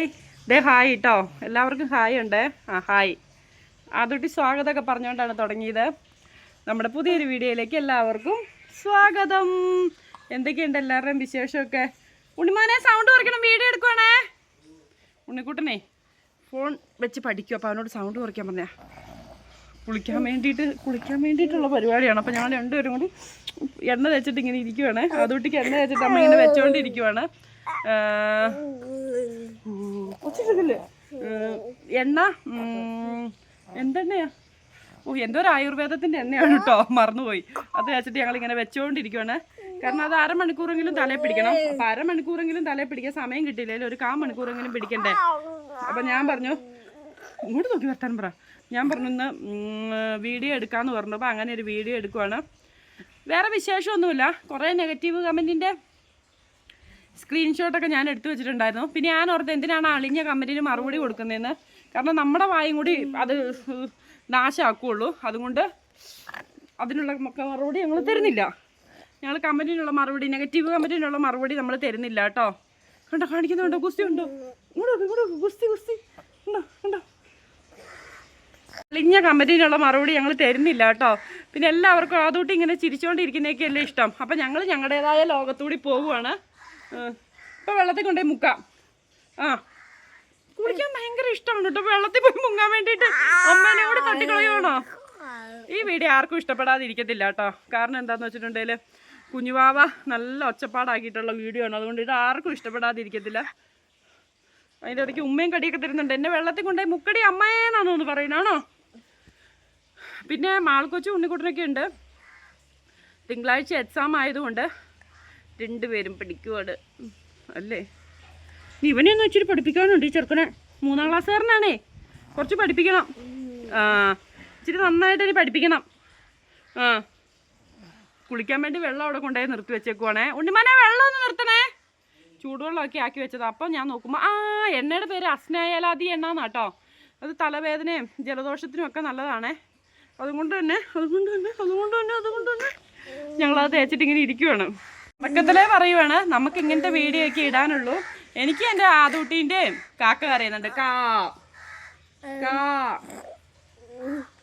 Hi. ദേ hi കേട്ടോ എല്ലാവർക്കും hi ഉണ്ട്. ആ ഹായ്. ആദ്യട്ടി സ്വാഗതമൊക്കെ പറഞ്ഞുകൊണ്ടാണ് തുടങ്ങിയത്. നമ്മുടെ പുതിയൊരു വീഡിയോയിലേക്ക് എല്ലാവർക്കും സ്വാഗതം. എന്തൊക്കെയുണ്ട് എല്ലാവരുടെയും വിശേഷമൊക്കെ? ഉണ്ണിമാനെ സൗണ്ട് കുറയ്ക്കണം വീഡിയോ എടുക്കുവാണേ. ഉണ്ണിക്കുട്ടനെ ഫോൺ വെച്ച് പഠിക്കും. അപ്പോൾ അവനോട് സൗണ്ട് കുറയ്ക്കാൻ പറഞ്ഞാ കുളിക്കാൻ വേണ്ടിയിട്ട് കുളിക്കാൻ വേണ്ടിയിട്ടുള്ള പരിപാടിയാണ്. അപ്പോൾ ഞങ്ങൾ രണ്ടുപേരും കൂടി എണ്ണ തേച്ചിട്ട് ഇങ്ങനെ ഇരിക്കുവാണ്. അതുകൊട്ടിക്ക് എണ്ണ തേച്ചിട്ട് അമ്മ ഇങ്ങനെ വെച്ചുകൊണ്ടിരിക്കുവാണ് എണ്ണ? എന്തെണ്ണയാ? ഓ എന്തോ ഒരു ആയുർവേദത്തിന്റെ എണ്ണയാണ് കേട്ടോ. മറന്നുപോയി. അത് വെച്ചിട്ട് ഞങ്ങൾ ഇങ്ങനെ വെച്ചുകൊണ്ടിരിക്കുവാണ് കാരണം അത് അരമണിക്കൂറെങ്കിലും തലയിൽ പിടിക്കണം. അപ്പൊ അരമണിക്കൂറെങ്കിലും തലയിൽ പിടിക്കാൻ സമയം കിട്ടിയില്ലേ. ഒരു കാ മണിക്കൂറെങ്കിലും പിടിക്കണ്ടേ? അപ്പൊ ഞാൻ പറഞ്ഞു ഇങ്ങോട്ട് നോക്കി വർത്താൻ പറ. ഞാൻ പറഞ്ഞു ഇന്ന് വീഡിയോ എടുക്കാന്ന് പറഞ്ഞപ്പോൾ അങ്ങനെ ഒരു വീഡിയോ എടുക്കുവാണ്. വേറെ വിശേഷമൊന്നുമില്ല. കുറേ നെഗറ്റീവ് കമന്റിന്റെ സ്ക്രീൻഷോട്ടൊക്കെ ഞാൻ എടുത്തു വെച്ചിട്ടുണ്ടായിരുന്നു. പിന്നെ ഞാൻ ഓർത്ത് എന്തിനാണ് അളിഞ്ഞ കമന്റിന് മറുപടി കൊടുക്കുന്നതെന്ന്? കാരണം നമ്മുടെ വായും കൂടി അത് നാശമാക്കുള്ളൂ അതുകൊണ്ട് അതിനുള്ള മറുപടി ഞങ്ങൾ തരുന്നില്ല. ഞങ്ങൾ കമന്റിനുള്ള മറുപടി നെഗറ്റീവ് കമന്റിനുള്ള മറുപടി നമ്മൾ തരുന്നില്ല കേട്ടോ. കണ്ടോ കാണിക്കുന്നുണ്ടോ ഗുസ്തി ഉണ്ടോ? ഇങ്ങോട്ട് ഇങ്ങോട്ട് ഗുസ്തി ഗുസ്തി. ഉണ്ടോ ഉണ്ടോ അളിഞ്ഞ കമന്റിനുള്ള മറുപടി ഞങ്ങൾ തരുന്നില്ല കേട്ടോ. പിന്നെ എല്ലാവർക്കും ആദൂട്ടി ഇങ്ങനെ ചിരിച്ചുകൊണ്ടിരിക്കുന്നതൊക്കെയല്ലേ ഇഷ്ടം. അപ്പം ഞങ്ങൾ ഞങ്ങളുടേതായ ലോകത്തൂടി പോവുകയാണ്. ഇപ്പം വെള്ളത്തിൽ കൊണ്ടുപോയി മുക്കാം. ആ. കുളിക്കാൻ ഭയങ്കര ഇഷ്ടമാണ് കേട്ടോ. വെള്ളത്തിൽ പോയി മുങ്ങാൻ വേണ്ടിയിട്ട് അമ്മേനെ കൂടെ തട്ടിക്കളയുവാണോ? ഈ വീഡിയോ ആർക്കും ഇഷ്ടപ്പെടാതിരിക്കത്തില്ല കേട്ടോ. കാരണം എന്താന്ന് വെച്ചിട്ടുണ്ടെങ്കിൽ കുഞ്ഞുവാവ നല്ല ഒച്ചപ്പാടാക്കിയിട്ടുള്ള വീഡിയോ ആണ്. അതുകൊണ്ട് ഇത് ആർക്കും ഇഷ്ടപ്പെടാതിരിക്കത്തില്ല. അതിന്റെ ഇടയ്ക്ക് ഉമ്മയും കടിയൊക്കെ തരുന്നുണ്ട്. എന്നെ വെള്ളത്തിൽ കൊണ്ടുപോയി മുക്കടി അമ്മേന്നാണോ എന്ന് പറയുന്നാണോ പിന്നെ മാൾക്കൊച്ചു ഉണ്ണിക്കുട്ടനൊക്കെ ഉണ്ട്. തിങ്കളാഴ്ച എക്സാം ആയതുകൊണ്ട് രണ്ടുപേരും പഠിക്കുവാണ്. ഉം, അല്ലേ ഇവനെ ഒന്ന് ഇച്ചിരി പഠിപ്പിക്കാനുണ്ട് ഈ ചെറുക്കനെ. മൂന്നാം ക്ലാസ്സുകാരനാണേ. കുറച്ച് പഠിപ്പിക്കണം. ആ ഇച്ചിരി നന്നായിട്ട് ഇനി പഠിപ്പിക്കണം. ആ. കുളിക്കാൻ വേണ്ടി വെള്ളം അവിടെ കൊണ്ടുപോയി നിർത്തി വെച്ചേക്കുവാണേ. ഉണ്ണിമാനെ വെള്ളം ഒന്ന് നിർത്തണേ. ചൂടുവെള്ളമൊക്കെ ആക്കി വെച്ചത്. അപ്പം ഞാൻ നോക്കുമ്പോൾ ആ എണ്ണയുടെ പേര് അസ്നായാലാതി എണ്ണ എന്നാട്ടോ അത് തലവേദനയും ജലദോഷത്തിനും ഒക്കെ നല്ലതാണേ. അതുകൊണ്ട് തന്നെ അതുകൊണ്ട് തന്നെ അതുകൊണ്ട് തന്നെ അതുകൊണ്ട് തന്നെ ഞങ്ങളത് തേച്ചിട്ട് ഇങ്ങനെ ഇരിക്കുവാണ്. പക്കത്തിലേ പറയുവാണ് നമുക്ക് ഇങ്ങനത്തെ വീഡിയോ ഒക്കെ ഇടാനുള്ളൂ. എനിക്ക് എന്റെ ആദൂട്ടീന്റെയും കാക്ക പറയുന്നുണ്ട് കാ കാ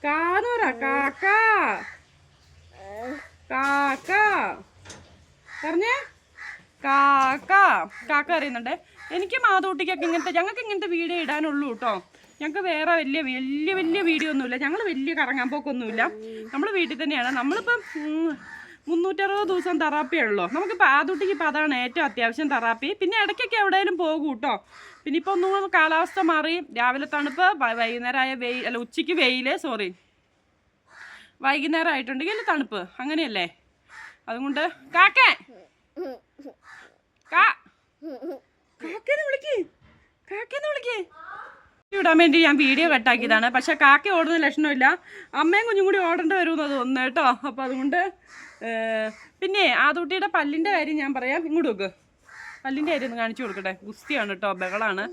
കാക്ക കാക്ക. പറഞ്ഞേ? കാക്ക കാക്ക അറിയുന്നുണ്ട് എനിക്ക് മാതൂട്ടിക്കൊക്കെ ഇങ്ങനത്തെ ഞങ്ങൾക്ക് ഇങ്ങനത്തെ വീഡിയോ ഇടാനുള്ളൂ കേട്ടോ ഞങ്ങൾക്ക് വേറെ വലിയ വലിയ വലിയ വീഡിയോ ഒന്നുമില്ല. ഞങ്ങൾ വലിയ കറങ്ങാൻ പോക്കൊന്നുമില്ല. നമ്മൾ വീട്ടിൽ തന്നെയാണ്. നമ്മളിപ്പം മുന്നൂറ്ററുപത് ദിവസം തെറാപ്പി ഉള്ളൂ. നമുക്കിപ്പോൾ ആദൂട്ടിക്ക് ഇപ്പോൾ അതാണ് ഏറ്റവും അത്യാവശ്യം തെറാപ്പി പിന്നെ ഇടയ്ക്കൊക്കെ എവിടെയെങ്കിലും പോകും കേട്ടോ പിന്നെ ഇപ്പോൾ ഒന്നും കാലാവസ്ഥ മാറി. രാവിലെ തണുപ്പ് വൈകുന്നേരമായ വെയിൽ അല്ല ഉച്ചയ്ക്ക് വെയിൽ സോറി വൈകുന്നേരം ആയിട്ടുണ്ടെങ്കിൽ തണുപ്പ്. അങ്ങനെയല്ലേ? അതുകൊണ്ട് കാക്കേ! കാക്കേന്ന് വിളിക്ക്. കാക്കേന്ന് വിളിക്ക്. ഇടാൻ വേണ്ടി ഞാൻ വീഡിയോ കട്ടാക്കിയതാണ് പക്ഷെ കാക്ക ഓടുന്ന ലക്ഷണമില്ല. അമ്മയും കുഞ്ഞും കൂടി ഓടേണ്ടി വരുമെന്നത് ഒന്ന് കേട്ടോ. അപ്പം അതുകൊണ്ട് പിന്നെ ആദൂട്ടിയുടെ പല്ലിന്റെ കാര്യം ഞാൻ പറയാം. ഇങ്ങോട്ട് നോക്ക്. പല്ലിന്റെ കാര്യം ഒന്ന് കാണിച്ചു കൊടുക്കട്ടെ. ഗുസ്തിയാണ് കേട്ടോ ബഹളാണ്.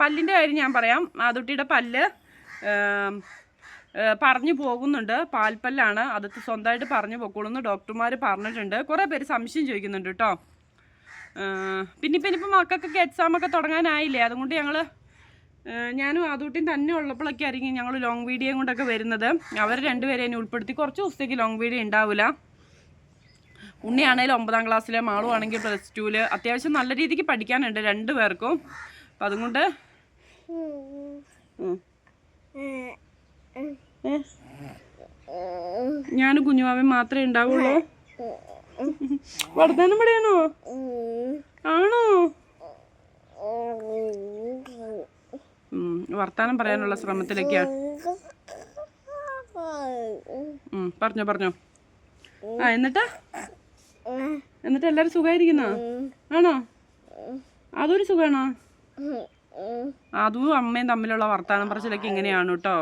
പല്ലിന്റെ കാര്യം ഞാൻ പറയാം. ആദൂട്ടിയുടെ പല്ല് പറഞ്ഞു പോകുന്നുണ്ട്. പാൽപ്പല്ലാണ്. അത് സ്വന്തമായിട്ട് പറഞ്ഞു പോക്കോളൂന്ന് ഡോക്ടർമാർ പറഞ്ഞിട്ടുണ്ട്. കുറേ പേര് സംശയം ചോദിക്കുന്നുണ്ട് കേട്ടോ. പിന്നെ ഇപ്പം ഇനിയിപ്പോൾ മക്കൾക്കൊക്കെ എക്സാമൊക്കെ തുടങ്ങാനായില്ലേ? അതുകൊണ്ട് ഞങ്ങൾ ഞാനും ആദൂട്ടിയും തന്നെ ഉള്ളപ്പോഴൊക്കെ ആയിരിക്കും ഞങ്ങൾ ലോങ് വീഡിയോ കൊണ്ടൊക്കെ വരുന്നത്. അവർ രണ്ടുപേരെയും ഉൾപ്പെടുത്തി. കുറച്ച് ദിവസത്തേക്ക് ലോങ് വീഡിയോ ഉണ്ടാവില്ല ഉണ്ണിയാണേലും ഒമ്പതാം ക്ലാസ്സിലെ മാളും ആണെങ്കിൽ പ്ലസ് ടുവിൽ അത്യാവശ്യം നല്ല രീതിക്ക് പഠിക്കാനുണ്ട് രണ്ടു പേർക്കും. അപ്പം അതുകൊണ്ട് ഞാൻ കുഞ്ഞുമാവൻ മാത്രമേ ഉണ്ടാവുള്ളൂ. വർദ്ധനം ഇവിടെയാണോ? വർത്താനം പറയാനുള്ള ശ്രമത്തിലൊക്കെയാണ് പറഞ്ഞോ പറഞ്ഞോ. ആ എന്നിട്ട്? എന്നിട്ട് എല്ലാരും സുഖമായിരിക്കുന്നോ ആണോ? അതൊരു സുഖമാണോ അതും അമ്മയും തമ്മിലുള്ള വർത്താനം പറച്ചിലൊക്കെ ഇങ്ങനെയാണ് കേട്ടോ.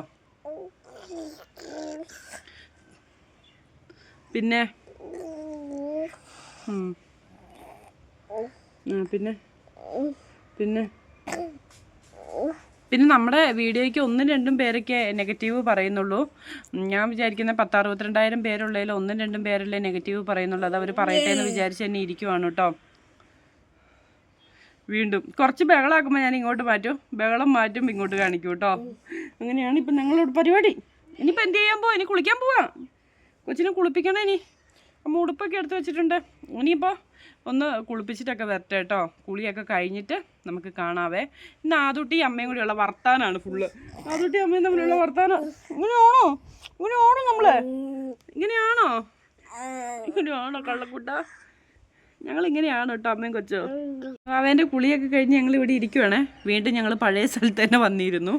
പിന്നെ? പിന്നെ? പിന്നെ? പിന്നെ നമ്മുടെ വീഡിയോയ്ക്ക് ഒന്നും രണ്ടും പേരൊക്കെ നെഗറ്റീവ് പറയുന്നുള്ളൂ. ഞാൻ വിചാരിക്കുന്ന പത്ത് അറുപത്തിരണ്ടായിരം പേരുള്ളതിൽ ഒന്നും രണ്ടും പേരല്ലേ നെഗറ്റീവ് പറയുന്നുള്ളൂ. അത് അവർ പറയട്ടെ എന്ന് വിചാരിച്ച് തന്നെ ഇരിക്കുവാണ് കേട്ടോ. വീണ്ടും കുറച്ച് ബഹളാക്കുമ്പോൾ ഞാൻ ഇങ്ങോട്ട് മാറ്റും. ബഹളം മാറ്റും ഇങ്ങോട്ട് കാണിക്കും കേട്ടോ. അങ്ങനെയാണ് ഇപ്പം ഞങ്ങളോട് പരിപാടി. ഇനിയിപ്പോൾ എന്ത് ചെയ്യാൻ പോവാം? ഇനി കുളിക്കാൻ പോവാം. കൊച്ചിനെ കുളിപ്പിക്കണേ ഇനി. അമ്മ ഉടുപ്പൊക്കെ എടുത്ത് വെച്ചിട്ടുണ്ട്. ഇനിയിപ്പോൾ ഒന്ന് കുളിപ്പിച്ചിട്ടൊക്കെ വരട്ടെ കേട്ടോ. കുളിയൊക്കെ കഴിഞ്ഞിട്ട് നമുക്ക് കാണാവേ. ഇന്ന് ആദുട്ടി അമ്മയും കൂടിയുള്ള വർത്താനാണ് ഫുള്ള് ആദുട്ടി അമ്മയും തമ്മിലുള്ള വർത്താനം. ഇങ്ങനെയാണോ ഇങ്ങനെയാണോ നമ്മൾ? ഇങ്ങനെയാണോ ഇങ്ങനെയാണോ കള്ളക്കുട്ട? ഞങ്ങൾ ഇങ്ങനെയാണ് കേട്ടോ അമ്മയും കൊച്ചോ. അവന്റെ കുളിയൊക്കെ കഴിഞ്ഞ് ഞങ്ങൾ ഇവിടെ ഇരിക്കുവാണേ. വീണ്ടും ഞങ്ങൾ പഴയ സ്ഥലത്ത് തന്നെ വന്നിരുന്നു.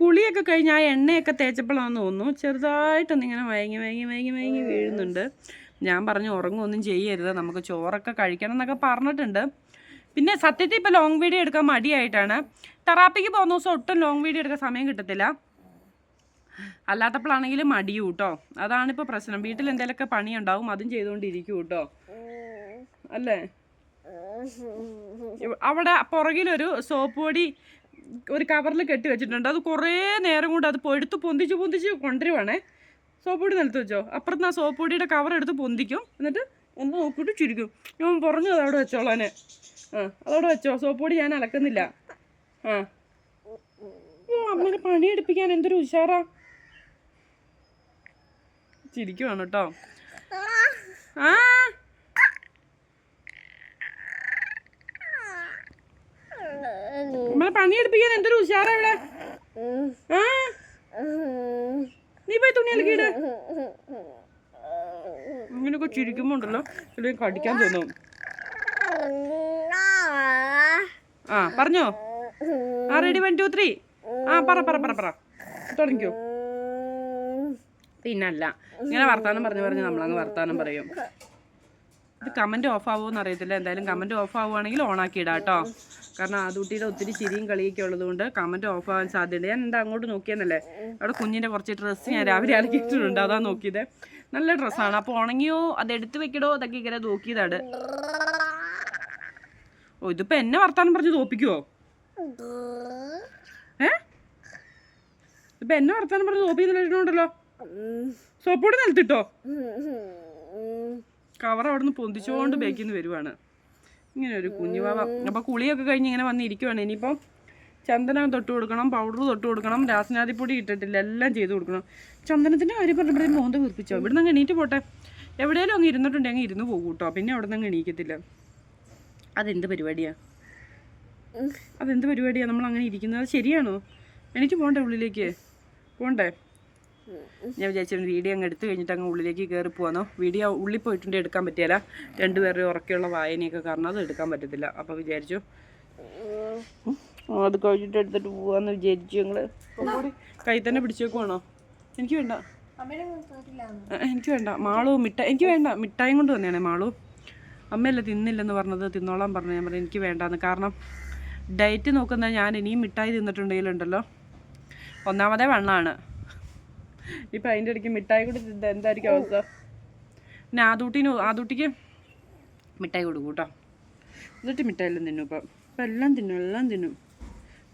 കുളിയൊക്കെ കഴിഞ്ഞ് ആ എണ്ണയൊക്കെ തേച്ചപ്പോഴാണെന്ന് തോന്നുന്നു. ചെറുതായിട്ടൊന്നിങ്ങനെ മയങ്ങി മയങ്ങി മയങ്ങി മയങ്ങി വീഴുന്നുണ്ട്. ഞാൻ പറഞ്ഞു ഉറങ്ങുമൊന്നും ചെയ്യരുത് നമുക്ക് ചോറൊക്കെ കഴിക്കണം എന്നൊക്കെ പറഞ്ഞിട്ടുണ്ട്. പിന്നെ സത്യത്തിൽ ഇപ്പോൾ ലോങ് വീഡിയോ എടുക്കാൻ മടിയായിട്ടാണ്. തെറാപ്പിക്ക് പോകുന്ന ദിവസം ഒട്ടും ലോങ് വീഡിയോ എടുക്കാൻ സമയം കിട്ടത്തില്ല. അല്ലാത്തപ്പോഴാണെങ്കിൽ മടിയും കേട്ടോ അതാണിപ്പോൾ പ്രശ്നം. വീട്ടിൽ എന്തെങ്കിലുമൊക്കെ പണിയുണ്ടാവും അതും ചെയ്തുകൊണ്ടിരിക്കും കേട്ടോ അല്ലേ? അവിടെ പുറകിലൊരു സോപ്പ് പൊടി ഒരു കവറിൽ കെട്ടി വെച്ചിട്ടുണ്ട്. അത് കുറേ നേരം കൊണ്ട് അത് പൊടുത്ത് പൊന്തിച്ച് പൊന്തിച്ച് കൊണ്ടുവരുവാണേ. സോപ്പ് പൊടി നിലത്ത് വെച്ചോ. അപ്പുറത്ത് ആ സോപ്പ് പൊടിയുടെ കവർ എടുത്ത് പൊന്തിക്കും. എന്നിട്ട് ഒന്ന് നോക്കിയിട്ട് ചിരിക്കും. ഞാൻ പറഞ്ഞു അതവിടെ വെച്ചോളാനെ ആ അതവിടെ വെച്ചോ. സോപ്പ് പൊടി ഞാൻ അലക്കുന്നില്ല. ആ. ഓ അമ്മനെ പണിയെടുപ്പിക്കാൻ എന്തൊരു ഉഷാറാ. ചിരിക്കുവാണ് കേട്ടോ. ആ. പണിയെടുപ്പിക്കാൻ എന്തൊരു ഉഷാറാ ഇവിടെ. ആ. പോയി തുണി അലക്കിയിട് ഇങ്ങനെയൊക്കെ ചിരിക്കുമ്പോ ഉണ്ടല്ലോ അല്ലെങ്കിൽ കടിക്കാൻ തോന്നും. ആ പറഞ്ഞോ? ആ റെഡി വൺ ടു ത്രീ ആ പറ പറ പറ പറ. തുടങ്ങിക്കോ. പിന്നല്ല. ഇങ്ങനെ വർത്താനം പറഞ്ഞു പറഞ്ഞു നമ്മളങ്ങ് വർത്താനം പറയും. ഇത് കമന്റ് ഓഫ് ആവുമെന്ന് അറിയത്തില്ല. എന്തായാലും കമന്റ് ഓഫ് ആവുകയാണെങ്കിൽ ഓണാക്കി ഇടാം കേട്ടോ. കാരണം ആ കുട്ടിയുടെ ഒത്തിരി ചിരിയും കളിയൊക്കെ ഉള്ളതുകൊണ്ട് കമന്റ് ഓഫ് ആവാൻ സാധ്യതയുണ്ട്. ഞാൻ എന്താ അങ്ങോട്ട് നോക്കിയെന്നല്ലേ? അവിടെ കുഞ്ഞിന്റെ കുറച്ച് ഡ്രസ്സ് ഞാൻ രാവിലെ അലക്കിയിട്ടുണ്ട് അതാ നോക്കിയത്. നല്ല ഡ്രസ്സാണ് അപ്പോൾ ഉണങ്ങിയോ? അത് എടുത്ത് വെക്കടോ? അതൊക്കെ ഇങ്ങനെ നോക്കിയതാണ്. ഓ ഇതിപ്പോൾ എന്നെ വർത്താനം പറഞ്ഞ് തോപ്പിക്കുവോ? ഏ? ഇപ്പം എന്നെ വർത്താനം പറഞ്ഞ് തോപ്പിക്കുന്നുണ്ടല്ലോ സോപ്പോട് നിലത്തിട്ടോ? കവർ അവിടെ നിന്ന് പൊന്തിച്ചുകൊണ്ട് ബേക്കിന്ന് വരുവാണ്. ഇങ്ങനെ ഒരു കുഞ്ഞുവാവ. അപ്പോൾ കുളിയൊക്കെ കഴിഞ്ഞ് ഇങ്ങനെ വന്നിരിക്കുവാണ്. ഇനിയിപ്പം ചന്ദനം തൊട്ട് കൊടുക്കണം പൗഡർ തൊട്ട് കൊടുക്കണം രാസനാദിപ്പൊടി ഇട്ടിട്ടില്ല എല്ലാം ചെയ്ത് കൊടുക്കണം. ചന്ദനത്തിന്റെ കാര്യം പറഞ്ഞപ്പോഴേ മോന്ത വീർപ്പിച്ചോ? ഇവിടെ നിന്ന് എണീറ്റ് പോട്ടെ. എവിടെയെങ്കിലും അങ്ങ് ഇരുന്നിട്ടുണ്ടെങ്കിൽ അങ്ങ് ഇരുന്ന് പോകും കേട്ടോ. പിന്നെ അവിടെ നിന്ന് എണീക്കത്തില്ല. അതെന്ത് പരിപാടിയാ? അതെന്ത് പരിപാടിയാ? നമ്മൾ അങ്ങനെ ഇരിക്കുന്നത്. അത് ശരിയാണോ? എണീറ്റ് പോണ്ടേ ഉള്ളിലേക്ക്? പോകണ്ടേ ഞാൻ വിചാരിച്ചു വീഡിയോ അങ്ങ് എടുത്തു കഴിഞ്ഞിട്ട് അങ്ങ് ഉള്ളിലേക്ക് കയറി പോകാനോ വീഡിയോ ഉള്ളിൽ പോയിട്ടുണ്ട് എടുക്കാൻ പറ്റിയല്ല. രണ്ടുപേരുടെ ഉറക്കെയുള്ള വായനയൊക്കെ കാരണം അത് എടുക്കാൻ പറ്റത്തില്ല. അപ്പോൾ വിചാരിച്ചു. അത് കഴിഞ്ഞിട്ട് എടുത്തിട്ട് പോവാന്ന് വിചാരിച്ചു ഞങ്ങൾ. കൈ തന്നെ പിടിച്ചേക്കുവാണോ എനിക്ക് വേണ്ട. എനിക്ക് വേണ്ട. മാളു മിഠായി എനിക്ക് വേണ്ട. മിഠായും കൊണ്ട് വന്നേണേ മാളു. അമ്മയല്ല തിന്നില്ലെന്ന് പറഞ്ഞത്. തിന്നോളാൻ പറഞ്ഞു. ഞാൻ പറഞ്ഞു എനിക്ക് വേണ്ടാന്ന്. കാരണം ഡയറ്റ് നോക്കുന്ന ഞാൻ ഇനിയും മിഠായി തിന്നിട്ടുണ്ടെങ്കിലുണ്ടല്ലോ. ഒന്നാമതേ വണ്ണാണ്. ഇപ്പം അതിന്റെ ഇടയ്ക്ക് മിഠായി കൂടെ തിന്നാ എന്തായിരിക്കും അവസ്ഥ? പിന്നെ ആദൂട്ടിന് ആദൂട്ടിക്ക് മിഠായി കൊടുക്കും കേട്ടോ. എന്നിട്ട് മിഠായി എല്ലാം തിന്നും ഇപ്പം. ഇപ്പം എല്ലാം തിന്നും എല്ലാം തിന്നും.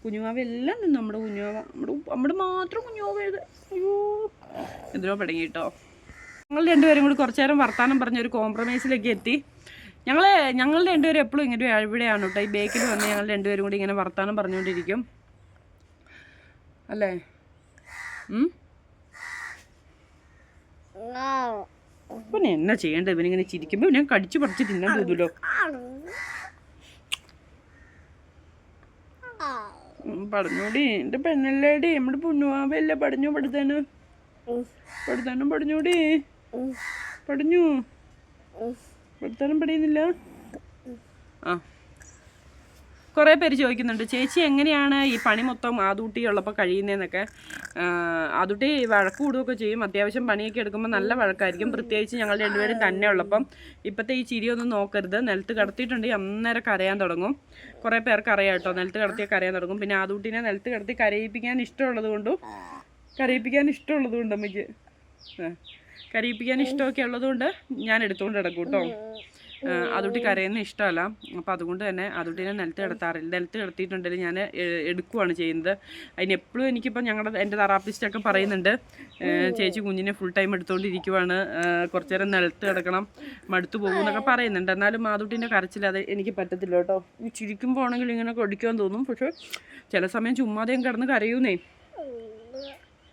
കുഞ്ഞുമാവ എല്ലാം തിന്നും നമ്മുടെ കുഞ്ഞുമാവ. നമ്മുടെ നമ്മുടെ മാത്രം കുഞ്ഞുമാവ അയ്യോ. എന്തിനോ പടങ്ങി കേട്ടോ. ഞങ്ങൾ രണ്ടുപേരും കൂടി കുറച്ചു നേരം വർത്താനം പറഞ്ഞ ഒരു കോംപ്രമൈസിലേക്ക് എത്തി. ഞങ്ങൾ ഞങ്ങൾ രണ്ടുപേരും എപ്പോഴും ഇങ്ങനെ ഇവിടെയാണ് കേട്ടോ. ഈ ബേക്കിൽ വന്ന് ഞങ്ങൾ രണ്ടുപേരും കൂടി ഇങ്ങനെ വർത്താനം പറഞ്ഞുകൊണ്ടിരിക്കും. അല്ലേ? എന്നാ ചെയ്യണ്ട ഇവനിങ്ങനെ ചിരിക്കുമ്പോൾ ഞാൻ കടിച്ചു പറിച്ച് തിന്നാൻ തോന്നുമല്ലോ പടഞ്ഞോടി എന്റെ പെണ്ണല്ലേടി. നമ്മുടെ പുണ്ണുവാവല്ലേ പടഞ്ഞു? പടുത്താനും പടുത്താനും പടഞ്ഞോടി. പടഞ്ഞു. പടുത്താനും പടിയുന്നില്ല? ആ. കുറേ പേര് ചോദിക്കുന്നുണ്ട് ചേച്ചി എങ്ങനെയാണ് ഈ പണി മൊത്തം ആദൂട്ടി ഉള്ളപ്പോൾ കഴിയുന്നതെന്നൊക്കെ ആദൂട്ടി വഴക്ക് കൂടുകയൊക്കെ ചെയ്യും. അത്യാവശ്യം പണിയൊക്കെ എടുക്കുമ്പോൾ നല്ല വഴക്കായിരിക്കും. പ്രത്യേകിച്ച് ഞങ്ങൾ രണ്ടുപേരും തന്നെ ഉള്ളപ്പം ഇപ്പോഴത്തെ ഈ ചിരിയൊന്നും നോക്കരുത്. നിലത്ത് കടത്തിയിട്ടുണ്ടെങ്കിൽ അന്നേരം കരയാൻ തുടങ്ങും. കുറേ പേർക്ക് അറിയാം കേട്ടോ. നിലത്ത് കടത്തിയ കരയാൻ തുടങ്ങും. പിന്നെ ആദൂട്ടിനെ നിലത്ത് കടത്തി കരയിപ്പിക്കാൻ ഇഷ്ടമുള്ളത് കൊണ്ടും കരയിപ്പിക്കാൻ ഇഷ്ടമുള്ളത് കൊണ്ട് അമ്മയ്ക്ക് കരയിപ്പിക്കാൻ ഇഷ്ടമൊക്കെ ഉള്ളതുകൊണ്ട് ഞാൻ എടുത്തുകൊണ്ട് കിടക്കും കേട്ടോ അതുട്ടി കരയുന്ന ഇഷ്ടമല്ല. അപ്പോൾ അതുകൊണ്ട് തന്നെ അതുട്ടിനെ നിലത്ത് കിടത്താറില്ല നിലത്ത് കിടത്തിയിട്ടുണ്ടെങ്കിൽ ഞാൻ എടുക്കുവാണ് ചെയ്യുന്നത്. അതിന് എപ്പോഴും എനിക്കിപ്പോൾ ഞങ്ങളുടെ എന്റെ തെറാപ്പിസ്റ്റൊക്കെ പറയുന്നുണ്ട്. ചേച്ചി കുഞ്ഞിനെ ഫുൾ ടൈം എടുത്തുകൊണ്ടിരിക്കുവാണ് കുറച്ചു നേരം നിലത്ത് കിടക്കണം മടുത്തു പോകും എന്നൊക്കെ പറയുന്നുണ്ട്. എന്നാലും മാതുട്ടിന്റെ കരച്ചിൽ അത് എനിക്ക് പറ്റത്തില്ല കേട്ടോ. ഈ ചിരിക്കുമ്പോൾ ആണെങ്കിൽ ഇങ്ങനെ കൊടിക്കാൻ തോന്നും. പക്ഷേ ചില സമയം ചുമ്മാതെയും കിടന്ന് കരയൂന്നേ.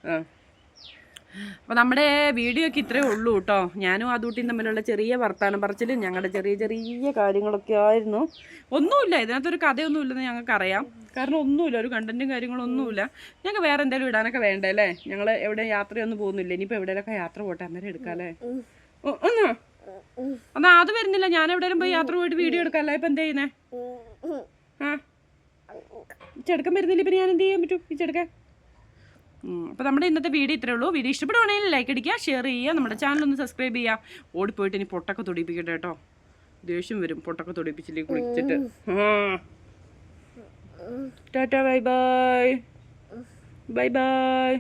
ആ. അപ്പോൾ നമ്മുടെ വീഡിയോ ഒക്കെ ഇത്രയേ ഉള്ളൂ കേട്ടോ. ഞാനും അതൂട്ടിയും തമ്മിലുള്ള ചെറിയ വർത്താനം പറച്ചിലും ഞങ്ങളുടെ ചെറിയ ചെറിയ കാര്യങ്ങളൊക്കെ ആയിരുന്നു. ഒന്നുമില്ല ഇതിനകത്തൊരു കഥയൊന്നും ഇല്ലെന്ന് ഞങ്ങൾക്കറിയാം. കാരണം ഒന്നുമില്ല ഒരു കണ്ടന്റും കാര്യങ്ങളൊന്നുമില്ല. ഞങ്ങൾക്ക് വേറെ എന്തെങ്കിലും ഇടാനൊക്കെ വേണ്ടേ അല്ലേ? ഞങ്ങൾ എവിടെ യാത്രയൊന്നും പോകുന്നില്ല. ഇനിയിപ്പോൾ എവിടെയൊക്കെ യാത്ര പോട്ടെ അന്നേരം എടുക്കാല്ലേ ഒന്നോ. എന്നാ അത് വരുന്നില്ല. ഞാൻ എവിടെയും പോയി യാത്ര പോയിട്ട് വീഡിയോ എടുക്കാമല്ലേ ഇപ്പം എന്താ ചെയ്യുന്നേ? ആ. ചെടുക്കം വരുന്നില്ല? ഇപ്പം ഞാൻ എന്ത് ചെയ്യാൻ പറ്റും? ഈ ചെടുക്കാൻ അപ്പോൾ നമ്മുടെ ഇന്നത്തെ വീഡിയോ ഇത്രേ ഉള്ളൂ. വീഡിയോ ഇഷ്ടപ്പെടുവാണെങ്കിൽ ലൈക്ക് അടിക്കുക ഷെയർ ചെയ്യുക നമ്മുടെ ചാനൽ ഒന്ന് സബ്സ്ക്രൈബ് ചെയ്യുക. ഓടിപ്പോയിട്ട് ഇനി പൊട്ടൊക്കെ തൊടിപ്പിക്കട്ടെ കേട്ടോ. ദേഷ്യം വരും പൊട്ടൊക്കെ തൊടിപ്പിച്ചില്ലേ കുളിച്ചിട്ട്. Tata bye bye bye bye